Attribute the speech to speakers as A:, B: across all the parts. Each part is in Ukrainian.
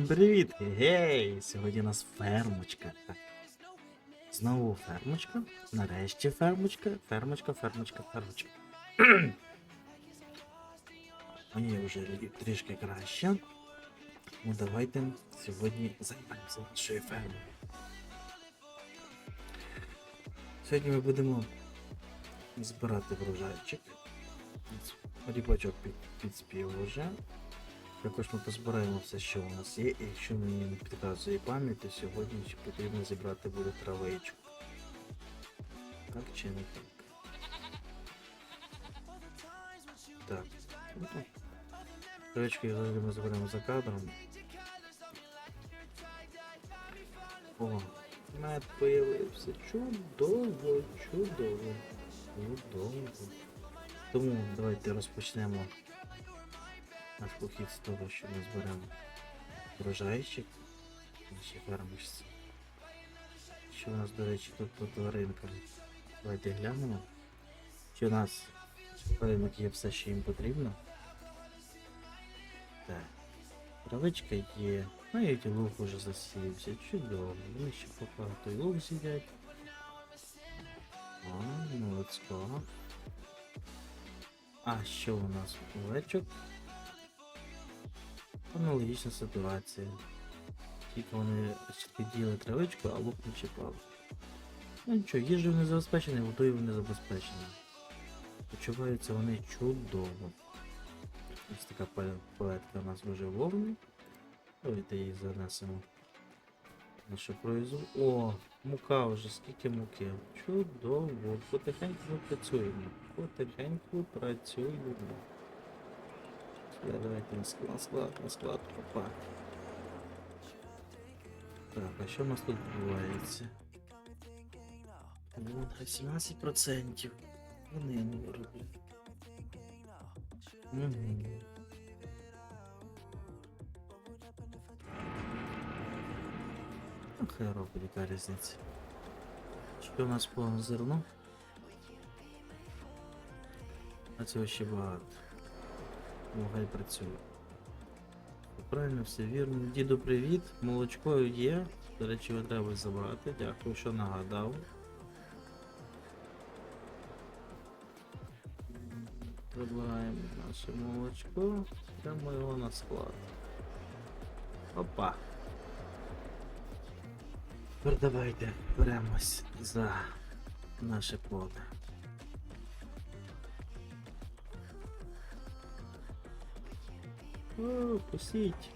A: Всім привіт! Гей! Сьогодні у нас фермочка. Знову фермочка. Нарешті фермочка. Фермочка, фермочка, фермочка. Мені вже трішки краще. Ну давайте сьогодні займемося нашою фермою. Сьогодні ми будемо збирати врожайчик. Під, підспів вже. Також ми позбираємо все, що у нас є, і якщо мені не підказує пам'ять, то сьогодні ще потрібно зібрати буде травичку. Так чи не так? Так. Ну. Травичку завжди ми зберемо за кадром. О, мед появився. Чудово, чудово. Чудово. Тому давайте розпочнемо наш похід з того, що ми зберемо врожайчик в нашій фермочці. Що у нас, до речі, тут по тваринкам? Давайте глянемо. Чи у нас тваринок є все, що їм потрібно? Так. Травичка є. Навіть лук уже засіявся. Чудово. Вони ще той лук з'їдять. О, молодсько. А що у нас? Овечок? Аналогічна ситуація. Тільки вони під'їли травичку, а лук не чіпали. Ну нічого, їжею не забезпечені, водою вони забезпечені. Почуваються вони чудово. Ось така палетка у нас вже вовні. Давайте її занесемо. Нашу производ... О, мука вже, скільки муки. Чудово. Потихеньку працюємо. Потихеньку працюємо. Сюда давайте на склад, на склад, на склад. Опа. Так, а що у нас тут відбувається? Ну, 18%. Вони не вироблять. Угу. Ну, хай робить, яка різниця. Що у нас по зерну? А цього ще багато. Ну, працює. Правильно, все вірно. Діду, привіт. Молочко є. До речі, його треба забрати. Дякую, що нагадав. Прибираємо наше молочко. Прямо його на склад. Опа. Тепер давайте беремось за наше поле. О, пустіть.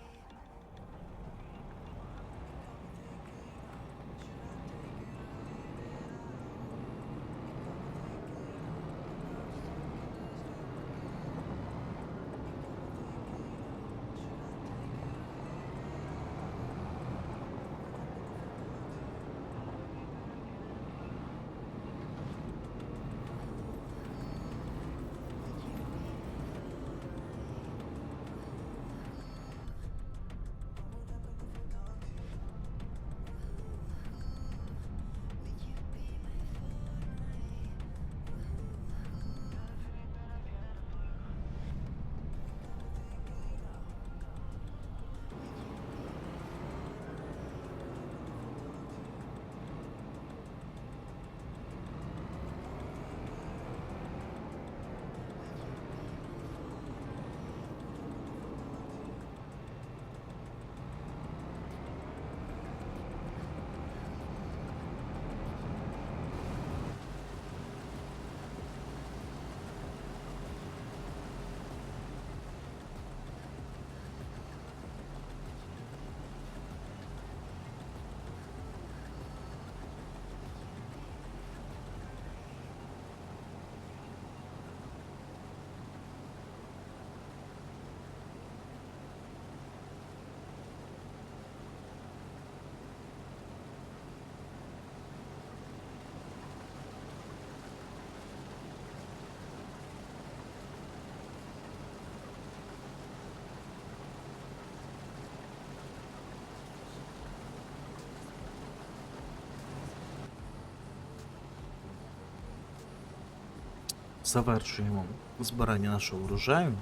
A: Завершуємо збирання нашого урожаю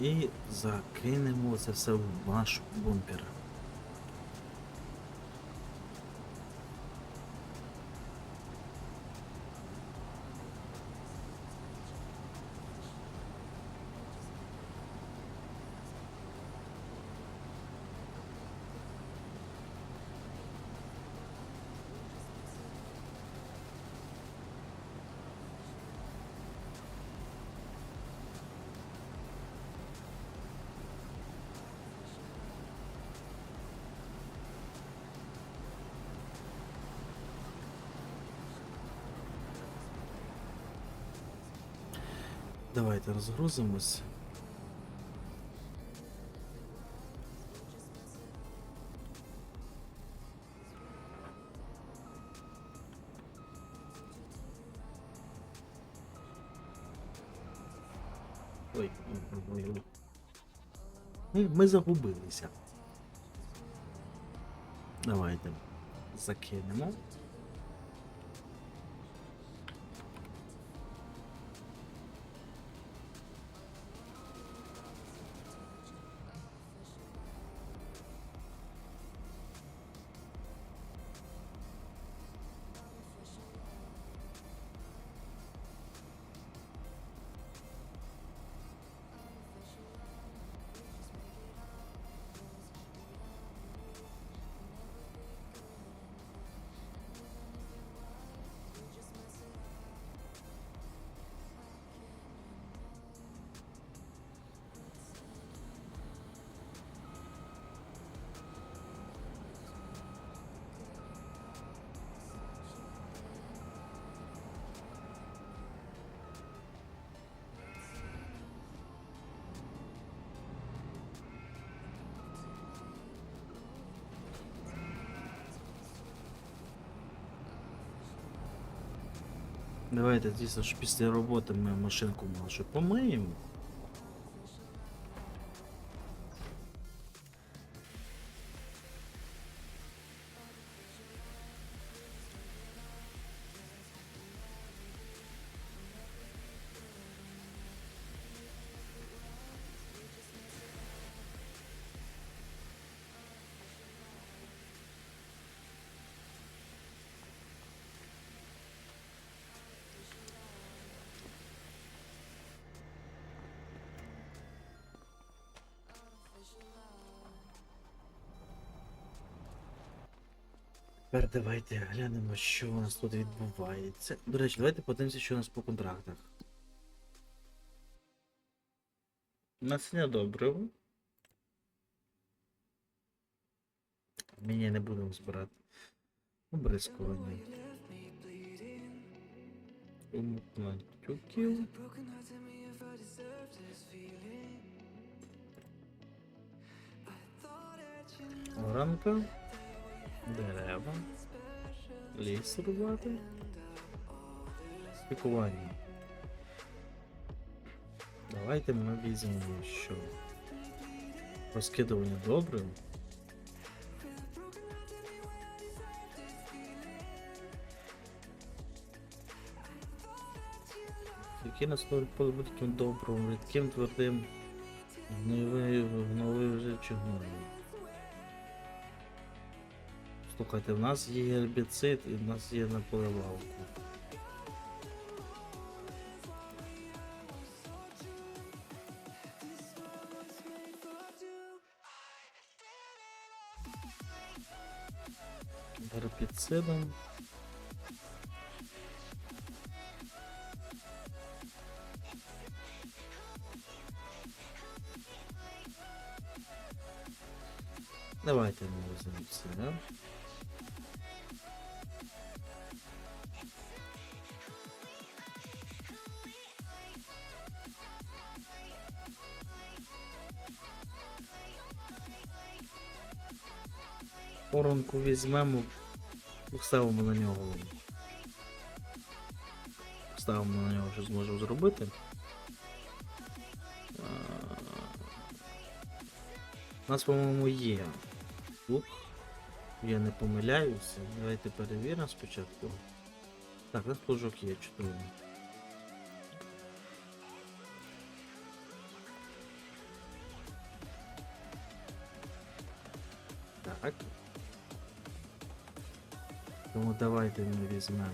A: І закинемо це все в наш бункер. Давайте розгрузимось. Ми, ми загубилися. Давайте закинемо. Давайте, звісно ж, після роботи ми машинку нашу помиємо. Тепер давайте глянемо, що у нас тут відбувається. До речі, давайте подивимося, що у нас по контрактах. Насіння добриво. Мені не будемо збирати. Обрискування. Умутна. Оранка. Дерева. Ліс рубати. Спікування. Давайте ми візьмемо що. Розкидування добрив. Які нас будуть добрим, рідким твердим, гнойовий, гновий вже чи гною. Слухайте, в нас є гербіцид і в нас є на поливалку. Гербіцидом. Давайте ми візьмемо це. Воронку візьмемо, ставимо на нього. Ставимо на нього, що зможемо зробити. У нас, по-моєму, є лук. Я не помиляюся. Давайте перевіримо спочатку. Так, у нас плужок є чудово. Тому давайте ми візьмемо.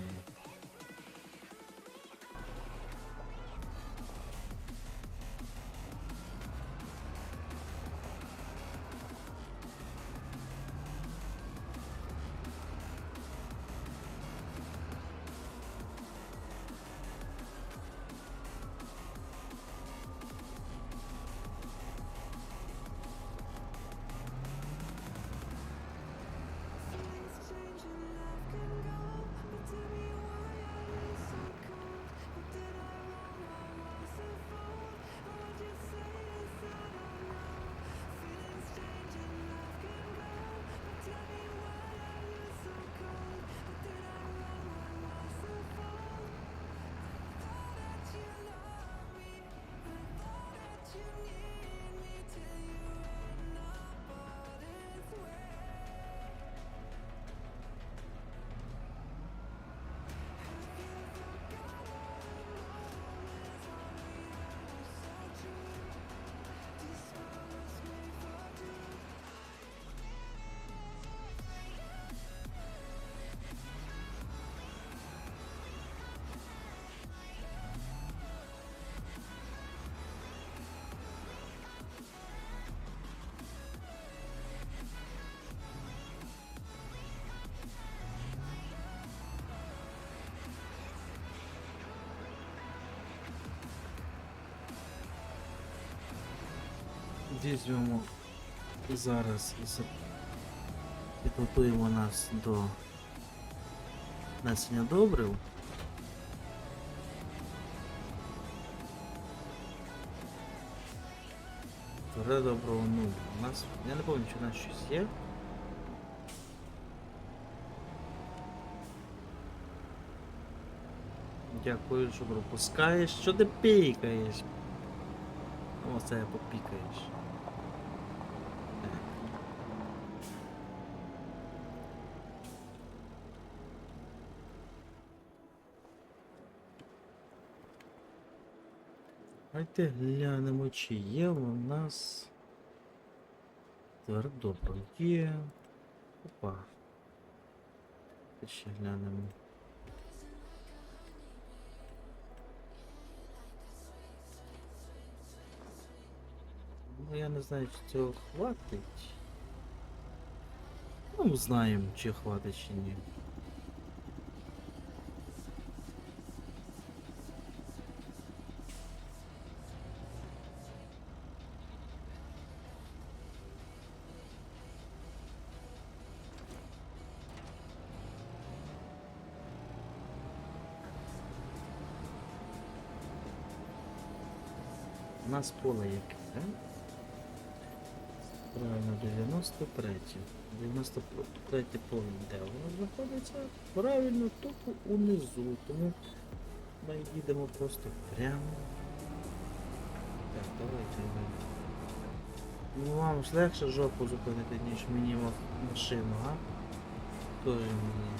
A: Візьмемо зараз підготуємо нас до несення добрив. Тверде доброго ну. У нас. Я не пам'ятаю, чи у нас щось є. Дякую, що пропускаєш. Що ти пікаєш? О, це попікаєш. Давайте глянемо, чи є у нас твердопро. Є. Опа. Ще глянемо. Ну, я не знаю, чи цього хватить. Ну, знаємо, чи хватить, чи ні. Нас поле яке, так? Правильно, 93. 93 поле де воно знаходиться? Правильно, тупо унизу. Тому ми їдемо просто прямо. Так, давайте. Ну вам ж легше жопу зупинити, ніж мені машину, а? Тоже мені.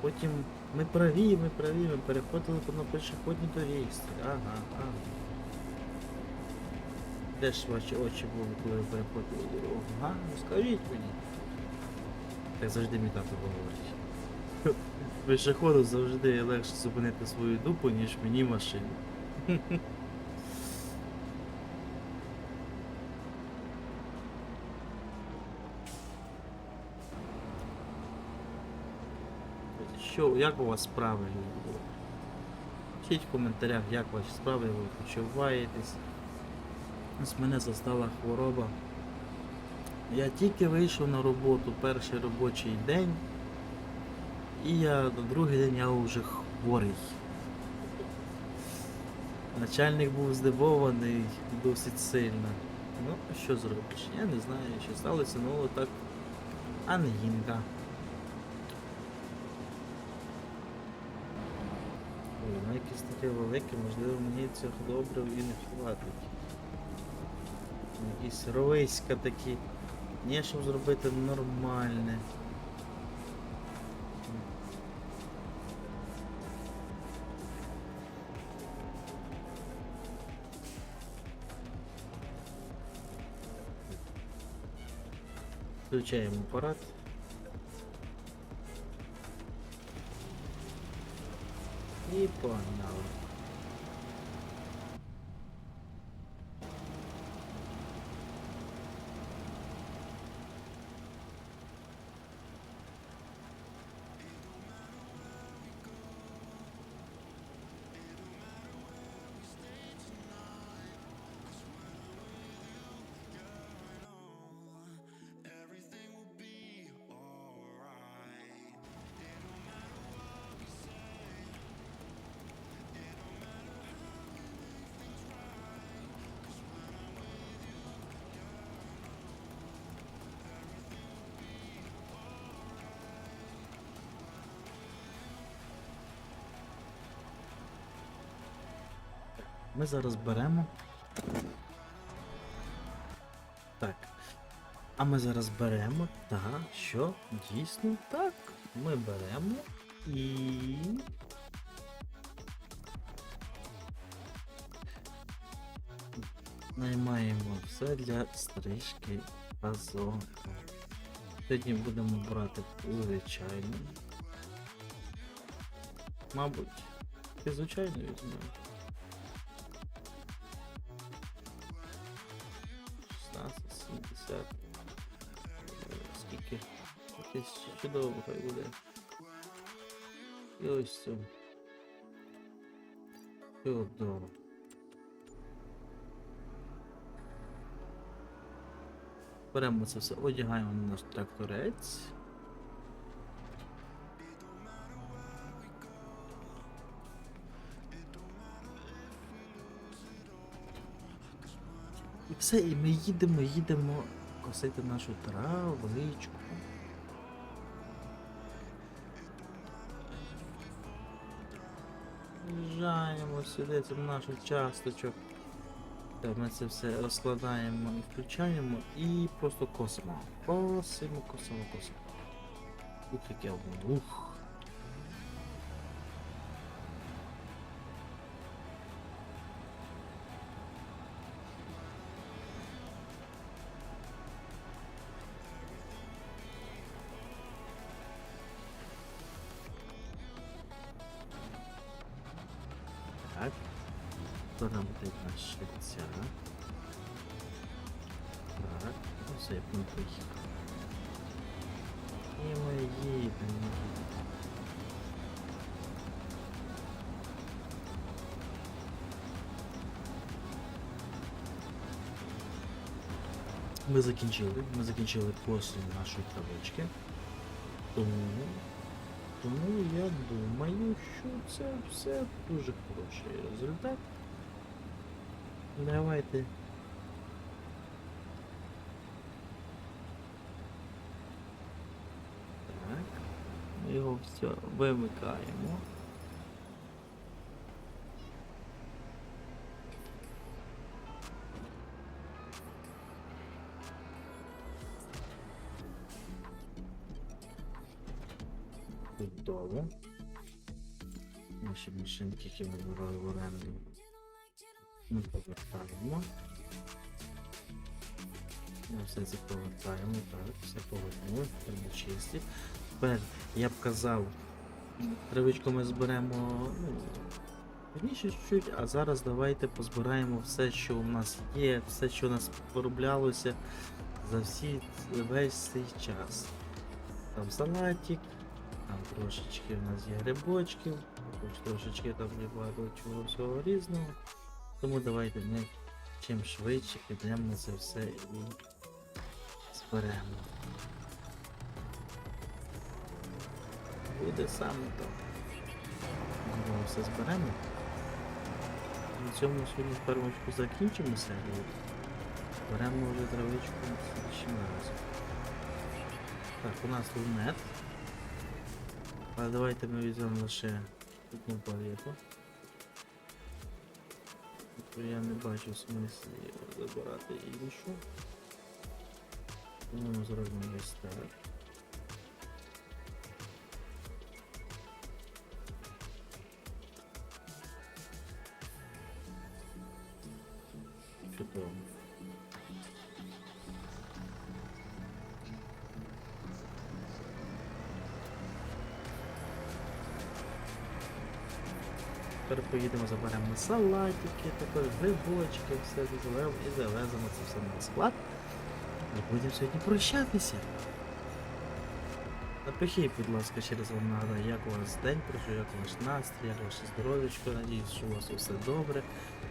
A: Потім ми праві, ми праві, ми переходили на пішохідні доріжці. Ага, ага. Де ж ваші очі були, коли ви переходили дорогу? Ага, ну скажіть мені. Так завжди мій тато говорить. Пішоходу завжди легше зупинити свою дупу, ніж мені машину. Що, як у вас справи? Пишіть в коментарях, як ваші справи, ви почуваєтесь. Ось мене застала хвороба. Я тільки вийшов на роботу перший робочий день, і я на другий день я вже хворий. Начальник був здивований досить сильно. Ну, що зробиш? Я не знаю, що сталося, ну так ангінка. Ой, ну якісь таке велике, можливо мені цих добрив і не хватить. Якісь ровиська такі. Ні, щоб зробити нормальне. Включаємо апарат. І погнали. Ми зараз беремо. Так. А ми зараз беремо, так, що дійсно так. Ми беремо і. Наймаємо все для стрижки газону. Сьогодні будемо брати звичайну. Мабуть, звичайно візьмемо. 16, 70. Е, Скільки? Тисячі чудово хай буде. І ось це. Чудово. Беремо це все, одягаємо на наш тракторець. Все, і ми їдемо, їдемо косити нашу травичку. В'їжджаємо сюди, це наш участочок. Та Ми це все розкладаємо і включаємо і просто косимо. Косимо, косимо, косимо. Ух, таке воно, ух. Ми закінчили, ми закінчили послід нашої травички. Тому, тому я думаю, що це все дуже хороший результат. Давайте. Так. Ми його все вимикаємо. Машинки, які ми брали в оренду. Ми повертаємо. Ми все це повертаємо, так, все повернули, тепер чисті. Тепер я б казав, травичку ми зберемо ну, пізніше чуть-чуть, а зараз давайте позбираємо все, що у нас є, все, що у нас вироблялося за всі весь цей час. Там салатик, там трошечки у нас є грибочків, хоч трошечки там є багато чого всього різного. Тому давайте ми чим швидше підемо це все і зберемо. Буде саме то. Ми все зберемо. На цьому сьогодні першочку закінчимо серію. Беремо вже травичку ще раз. Так, у нас тут нет. Але давайте ми візьмемо лише одну палету. Тобто я не бачу смислі забирати іншу. Тому зробимо ось так. Заберемо салатики, також грибочки, все зазовемо і завеземо це все на склад. І будемо сьогодні прощатися. Напишіть, будь ласка, через вам нагадаю, як у вас день пройшов, як ваш настрій, як ваше здоров'ячко. Надіюсь, що у вас усе добре,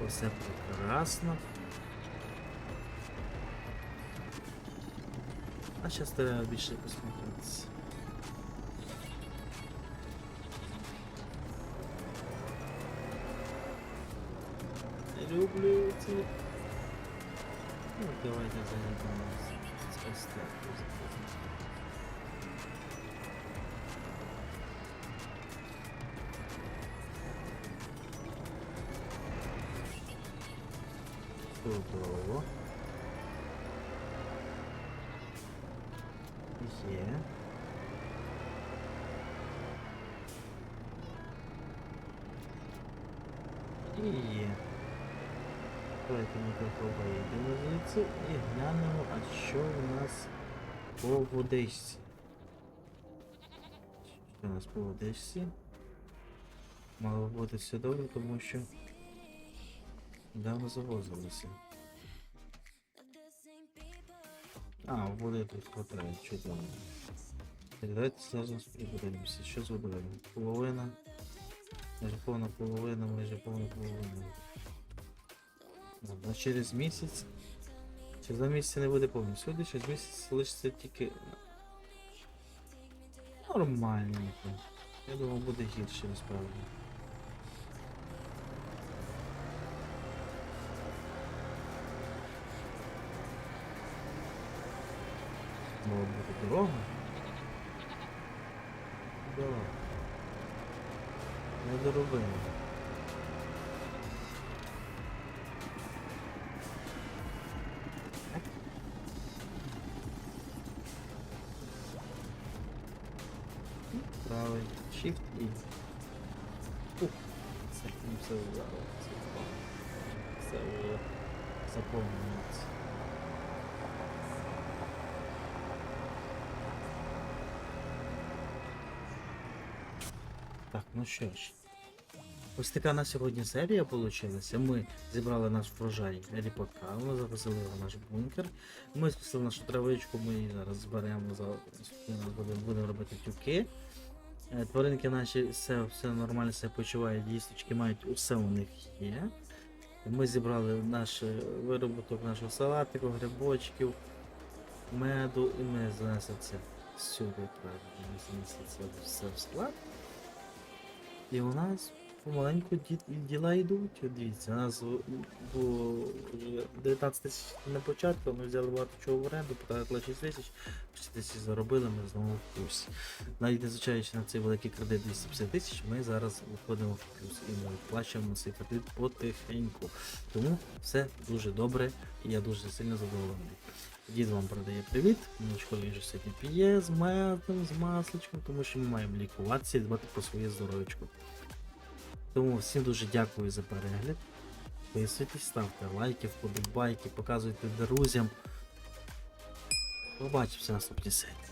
A: все прекрасно. А зараз треба більше посміхатися. люблю ці. Ну, давайте зайдемо з естетикою. Чудово. Є. І є. Давайте ми вийдемо звідси і глянемо, а що у нас по водичці. Що у нас по водичці? Мало бути все добре, тому що недавно завозилися. А, води тут хватає, чудово. Так, давайте зараз приберемося. Що з водою? Половина. Майже повна половина, майже повна половина. Ну, через місяць. Через два місяці не буде повністю. Сюди через місяць лишиться тільки. Нормально. Я думав буде гірше насправді. Бути дорога. Дорога. Так, ну що ж. Ось така на сьогодні серія вийшла. Ми зібрали наш врожай ми завезли його в наш бункер. Ми спустили нашу травичку, ми її зараз зберемо, за будемо, робити тюки. Е, Тваринки наші все, все нормально себе почувають, їсточки мають, усе у них є. Ми зібрали наш виробуток вироботок нашого салатику, грибочків, меду, і ми занесли це сюди, правильно, ми занесли це все в склад. І у нас помаленьку ді- діла йдуть. Дивіться, у нас було вже 19 тисяч на початку, ми взяли багато чого в оренду, потратили 6 тисяч, 6 тисяч заробили, ми знову в плюсі. Навіть незважаючи на цей великий кредит 250 тисяч, ми зараз виходимо в плюс і ми плачемо цей кредит потихеньку. Тому все дуже добре і я дуже сильно задоволений. Дід вам передає привіт. Молочко він же сьогодні п'є з медом, з масличком, тому що ми маємо лікуватися і дбати про своє здоров'ячко. Тому всім дуже дякую за перегляд. Підписуйтесь, ставте лайки, вподобайки, показуйте друзям. Побачимося в наступній серії.